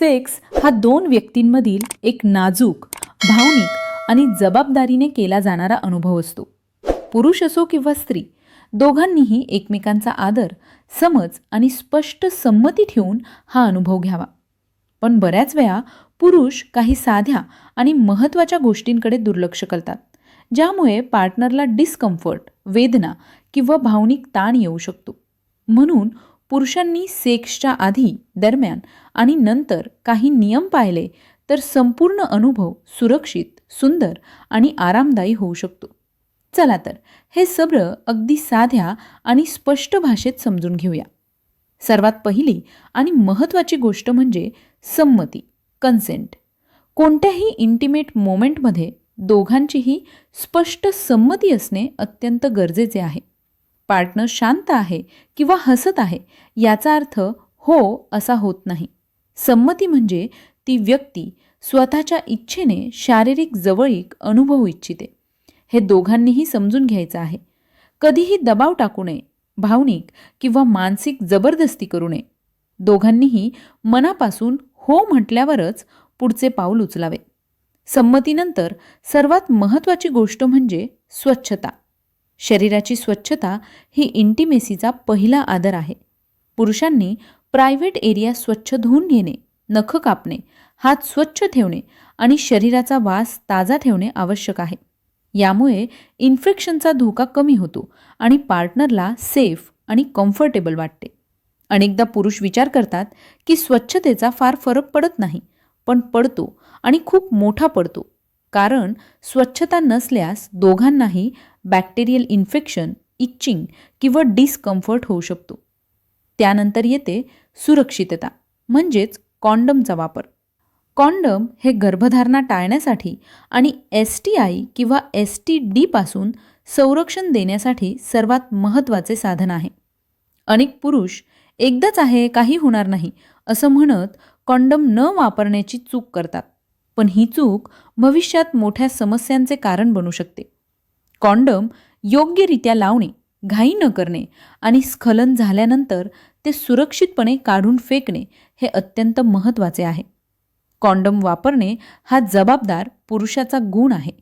Sex हा दोन व्यक्तींमधील एक नाजूक भावनिक आणि जबाबदारीने केला जाणारा अनुभव असतो. पुरुष असो किंवा स्त्री दोघांनीही एकमेकांचा आदर समज आणि स्पष्ट संमती ठेवून हा अनुभव घ्यावा. पण बऱ्याच वेळा पुरुष काही साध्या आणि महत्त्वाच्या गोष्टींकडे दुर्लक्ष करतात ज्यामुळे पार्टनरला डिस्कम्फर्ट वेदना किंवा भावनिक ताण येऊ शकतो. म्हणून पुरुषांनी सेक्सच्या आधी दरम्यान आणि नंतर काही नियम पाहिले तर संपूर्ण अनुभव सुरक्षित सुंदर आणि आरामदायी होऊ शकतो. चला तर हे सगळं अगदी साध्या आणि स्पष्ट भाषेत समजून घेऊया. सर्वात पहिली आणि महत्त्वाची गोष्ट म्हणजे संमती कन्सेंट कोणत्याही इंटिमेट मोमेंटमध्ये दोघांचीही स्पष्ट संमती असणे अत्यंत गरजेचे आहे. पार्टनर शांत आहे किंवा हसत आहे याचा अर्थ हो असा होत नाही. संमती म्हणजे ती व्यक्ती स्वतःच्या इच्छेने शारीरिक जवळीक अनुभवू इच्छिते. हे दोघांनीही समजून घ्यायचं आहे. कधीही दबाव टाकू नये भावनिक किंवा मानसिक जबरदस्ती करू नये. दोघांनीही मनापासून हो म्हटल्यावरच पुढचे पाऊल उचलावे. संमतीनंतर सर्वात महत्त्वाची गोष्ट म्हणजे स्वच्छता. शरीराची स्वच्छता ही इंटिमेसीचा पहिला आदर आहे. पुरुषांनी प्रायव्हेट एरिया स्वच्छ धुवून घेणे नख कापणे हात स्वच्छ ठेवणे आणि शरीराचा वास ताजा ठेवणे आवश्यक आहे. यामुळे इन्फेक्शनचा धोका कमी होतो आणि पार्टनरला सेफ आणि कम्फर्टेबल वाटते. अनेकदा पुरुष विचार करतात की स्वच्छतेचा फार फरक पडत नाही पण पडतो आणि खूप मोठा पडतो. कारण स्वच्छता नसल्यास दोघांनाही बॅक्टेरियल इन्फेक्शन इच्चिंग किंवा डिस्कम्फर्ट होऊ शकतो. त्यानंतर येते सुरक्षितता म्हणजेच कॉन्डमचा वापर. कॉन्डम हे गर्भधारणा टाळण्यासाठी आणि एस टी आय किंवा एस टी डीपासून संरक्षण देण्यासाठी सर्वात महत्त्वाचे साधन आहे. अनेक पुरुष एकदाच आहे काही होणार नाही असं म्हणत कॉन्डम न वापरण्याची चूक करतात. पण ही चूक भविष्यात मोठ्या समस्यांचे कारण बनू शकते. कॉन्डम योग्यरित्या लावणे घाई न करणे आणि स्खलन झाल्यानंतर ते सुरक्षितपणे काढून फेकणे हे अत्यंत महत्त्वाचे आहे. कॉन्डम वापरणे हा जबाबदार पुरुषाचा गुण आहे.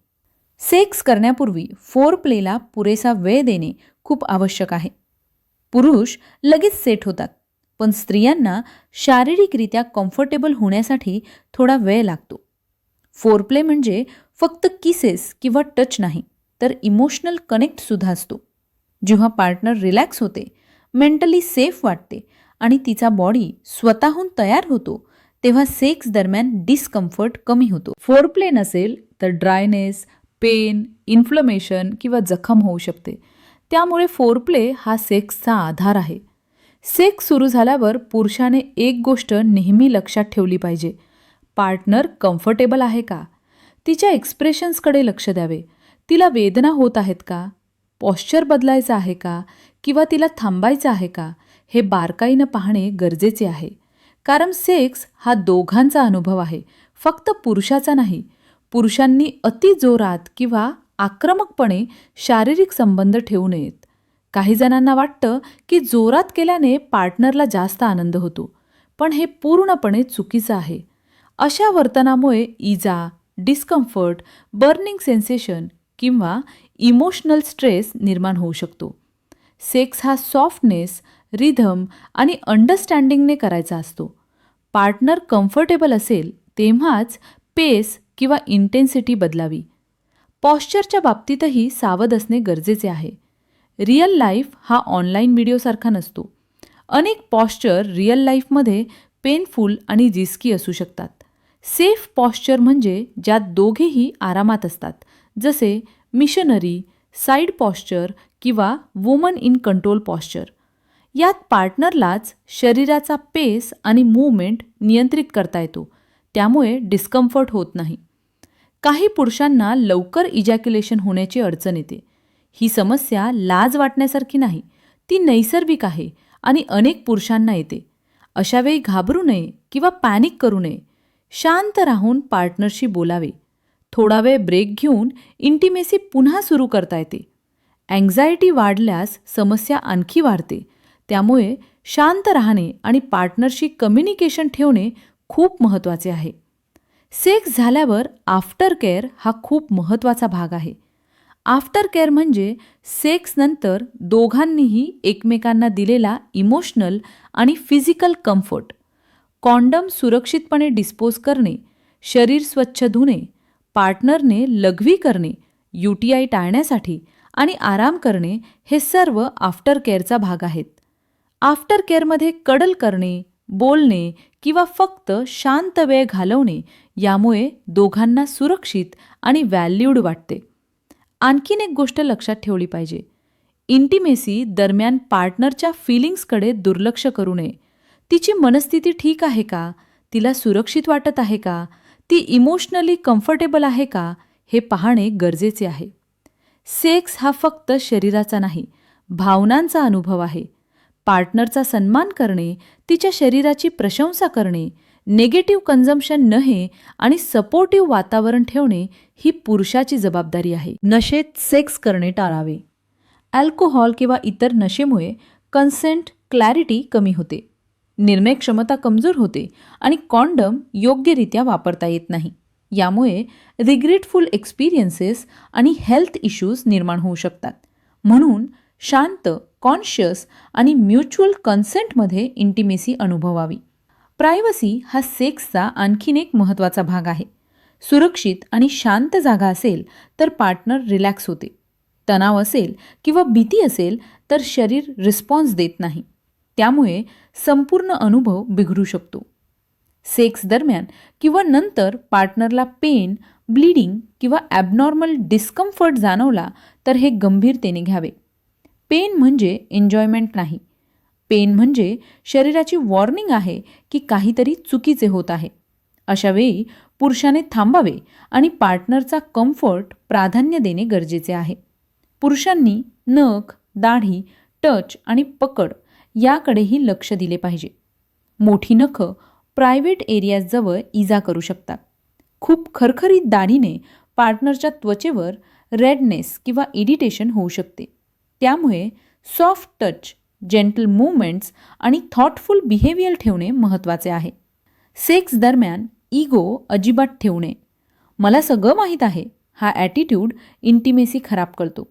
सेक्स करण्यापूर्वी फोर प्लेला पुरेसा वेळ देणे खूप आवश्यक आहे. पुरुष लगेच सेट होतात पण स्त्रियांना शारीरिकरित्या कम्फर्टेबल होण्यासाठी थोडा वेळ लागतो. फोरप्ले म्हणजे फक्त किसेस किंवा टच नाही तर इमोशनल कनेक्टसुद्धा असतो. जेव्हा पार्टनर रिलॅक्स होते मेंटली सेफ वाटते आणि तिचा बॉडी स्वतःहून तयार होतो तेव्हा सेक्स दरम्यान डिस्कम्फर्ट कमी होतो. फोरप्ले नसेल तर ड्रायनेस पेन इन्फ्लमेशन किंवा जखम होऊ शकते. त्यामुळे फोरप्ले हा सेक्सचा आधार आहे. सेक्स सुरू झाल्यावर पुरुषाने एक गोष्ट नेहमी लक्षात ठेवली पाहिजे पार्टनर कम्फर्टेबल आहे का? तिच्या एक्सप्रेशन्सकडे लक्ष द्यावे. तिला वेदना होत आहेत का? पॉश्चर बदलायचं आहे का? किंवा तिला थांबायचं आहे का? हे बारकाईनं पाहणे गरजेचे आहे. कारण सेक्स हा दोघांचा अनुभव आहे. फक्त पुरुषाचा नाही. पुरुषांनी अति जोरात किंवा आक्रमकपणे शारीरिक संबंध ठेवू नयेत. काही जणांना वाटतं की जोरात केल्याने पार्टनरला जास्त आनंद होतो. पण हे पूर्णपणे चुकीचं आहे. अशा वर्तनामुळे इजा डिस्कम्फर्ट बर्निंग सेन्सेशन किंवा इमोशनल स्ट्रेस निर्माण होऊ शकतो. सेक्स हा सॉफ्टनेस रिधम आणि अंडरस्टँडिंगने करायचा असतो. पार्टनर कम्फर्टेबल असेल तेव्हाच पेस किंवा इंटेन्सिटी बदलावी. पॉश्चरच्या बाबतीतही सावध असणे गरजेचे आहे. रिअल लाईफ हा ऑनलाईन व्हिडिओसारखा नसतो. अनेक पॉश्चर रिअल लाईफमध्ये पेनफुल आणि रिस्की असू शकतात. सेफ पॉश्चर म्हणजे ज्यात दोघेही आरामात असतात. जसे मिशनरी साईड पॉश्चर किंवा वुमन इन कंट्रोल पॉश्चर. यात पार्टनरलाच शरीराचा पेस आणि मूवमेंट नियंत्रित करता येतो. त्यामुळे डिस्कम्फर्ट होत नाही. काही पुरुषांना लवकर इजॅक्युलेशन होण्याची अडचण येते. ही समस्या लाज वाटण्यासारखी नाही. ती नैसर्गिक आहे आणि अनेक पुरुषांना येते. अशावेळी घाबरू नये किंवा पॅनिक करू नये. शांत राहून पार्टनरशी बोलावे. थोडा वेळ ब्रेक घेऊन इंटिमेसी पुन्हा सुरू करता येते. अँझायटी वाढल्यास समस्या आणखी वाढते. त्यामुळे शांत राहणे आणि पार्टनरशी कम्युनिकेशन ठेवणे खूप महत्त्वाचे आहे. सेक्स झाल्यावर आफ्टर केअर हा खूप महत्त्वाचा भाग आहे. आफ्टर केअर म्हणजे सेक्सनंतर दोघांनीही एकमेकांना दिलेला इमोशनल आणि फिजिकल कम्फर्ट कॉन्डम सुरक्षितपणे डिस्पोज करणे शरीर स्वच्छ धुणे पार्टनरने लघवी करणे यू टी आय टाळण्यासाठी आणि आराम करणे हे सर्व आफ्टर केअरचा भाग आहेत. आफ्टर केअरमध्ये कडल करणे बोलणे किंवा फक्त शांत वेळ घालवणे यामुळे दोघांना सुरक्षित आणि व्हॅल्यूड वाटते. आणखीन एक गोष्ट लक्षात ठेवली पाहिजे. इंटिमेसी दरम्यान पार्टनरच्या फिलिंग्सकडे दुर्लक्ष करू नये. तिची मनस्थिती ठीक आहे का? तिला सुरक्षित वाटत आहे का? ती इमोशनली कम्फर्टेबल आहे का? हे पाहणे गरजेचे आहे. सेक्स हा फक्त शरीराचा नाही भावनांचा अनुभव आहे. पार्टनरचा सन्मान करणे तिच्या शरीराची प्रशंसा करणे नेगेटिव्ह कन्झम्पशन नहे आणि सपोर्टिव्ह वातावरण ठेवणे ही पुरुषाची जबाबदारी आहे. नशेत सेक्स करणे टाळावे. अल्कोहॉल किंवा इतर नशेमुळे कन्सेंट क्लॅरिटी कमी होते. निर्णय क्षमता कमजोर होते आणि कॉन्डम योग्यरित्या वापरता येत नाही. यामुळे रिग्रेटफुल एक्सपिरियन्सेस आणि हेल्थ इश्यूज निर्माण होऊ शकतात. म्हणून शांत कॉन्शियस आणि म्युच्युअल कन्सेंटमध्ये इंटिमेसी अनुभवावी. प्रायव्हसी हा सेक्सचा आणखीन एक महत्त्वाचा भाग आहे. सुरक्षित आणि शांत जागा असेल तर पार्टनर रिलॅक्स होते. तणाव असेल किंवा भीती असेल तर शरीर रिस्पॉन्स देत नाही. त्यामुळे संपूर्ण अनुभव बिघडू शकतो. सेक्स दरम्यान किंवा नंतर पार्टनरला पेन ब्लिडिंग किंवा ॲबनॉर्मल डिस्कम्फर्ट जाणवला तर हे गंभीरतेने घ्यावे. पेन म्हणजे एन्जॉयमेंट नाही. पेन म्हणजे शरीराची वॉर्निंग आहे की काहीतरी चुकीचे होत आहे. अशा वेळी पुरुषाने थांबावे आणि पार्टनरचा कम्फर्ट प्राधान्य देणे गरजेचे आहे. पुरुषांनी नख दाढी टच आणि पकड याकडेही लक्ष दिले पाहिजे. मोठी नखं प्रायव्हेट एरियाजवळ इजा करू शकतात. खूप खरखरीत दाढीने पार्टनरच्या त्वचेवर रेडनेस किंवा इरिटेशन होऊ शकते. त्यामुळे सॉफ्ट टच जेंटल मुवमेंट्स आणि थॉटफुल बिहेवियर ठेवणे महत्त्वाचे आहे. सेक्स दरम्यान इगो अजिबात ठेवू नये. मला सगळं माहीत आहे. हा ॲटिट्यूड इंटिमेसी खराब करतो.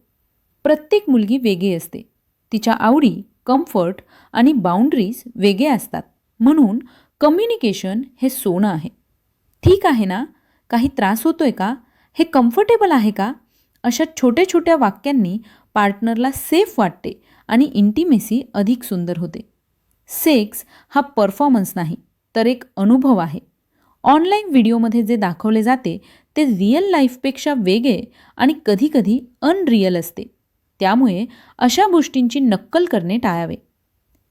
प्रत्येक मुलगी वेगळी असते. तिच्या आवडी कम्फर्ट आणि बाउंड्रीज वेगळे असतात. म्हणून कम्युनिकेशन हे सोनं आहे. ठीक आहे ना? काही त्रास होतो आहे का? हे कम्फर्टेबल आहे का? अशा छोट्या छोट्या वाक्यांनी पार्टनरला सेफ वाटते आणि इंटिमेसी अधिक सुंदर होते. सेक्स हा परफॉर्मन्स नाही तर एक अनुभव आहे. ऑनलाईन व्हिडिओमध्ये जे दाखवले जाते ते रिअल लाईफपेक्षा वेगळे आणि कधीकधी अनरिअल असते. त्यामुळे अशा गोष्टींची नक्कल करणे टाळावे.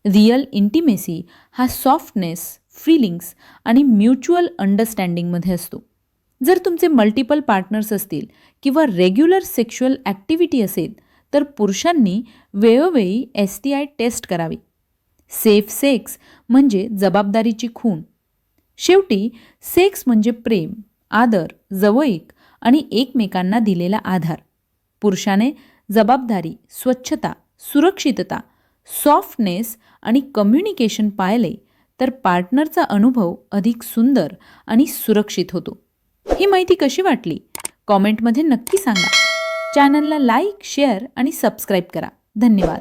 रिअल इंटिमेसी हा सॉफ्टनेस फिलिंग्स आणि म्युच्युअल अंडरस्टँडिंगमध्ये असतो. जर तुमचे मल्टिपल पार्टनर्स असतील किंवा रेग्युलर सेक्शुअल ॲक्टिव्हिटी असेल तर पुरुषांनी वेळोवेळी एस टी आय टेस्ट करावी. सेफ सेक्स म्हणजे जबाबदारीची खूण. शेवटी सेक्स म्हणजे प्रेम आदर जवळीक आणि एकमेकांना दिलेला आधार. पुरुषाने जबाबदारी स्वच्छता सुरक्षितता सॉफ्टनेस आणि कम्युनिकेशन पाळले तर पार्टनरचा अनुभव अधिक सुंदर आणि सुरक्षित होतो. ही माहिती कशी वाटली? कॉमेंटमध्ये नक्की सांगा. चॅनलला लाईक शेअर आणि सबस्क्राईब करा. धन्यवाद.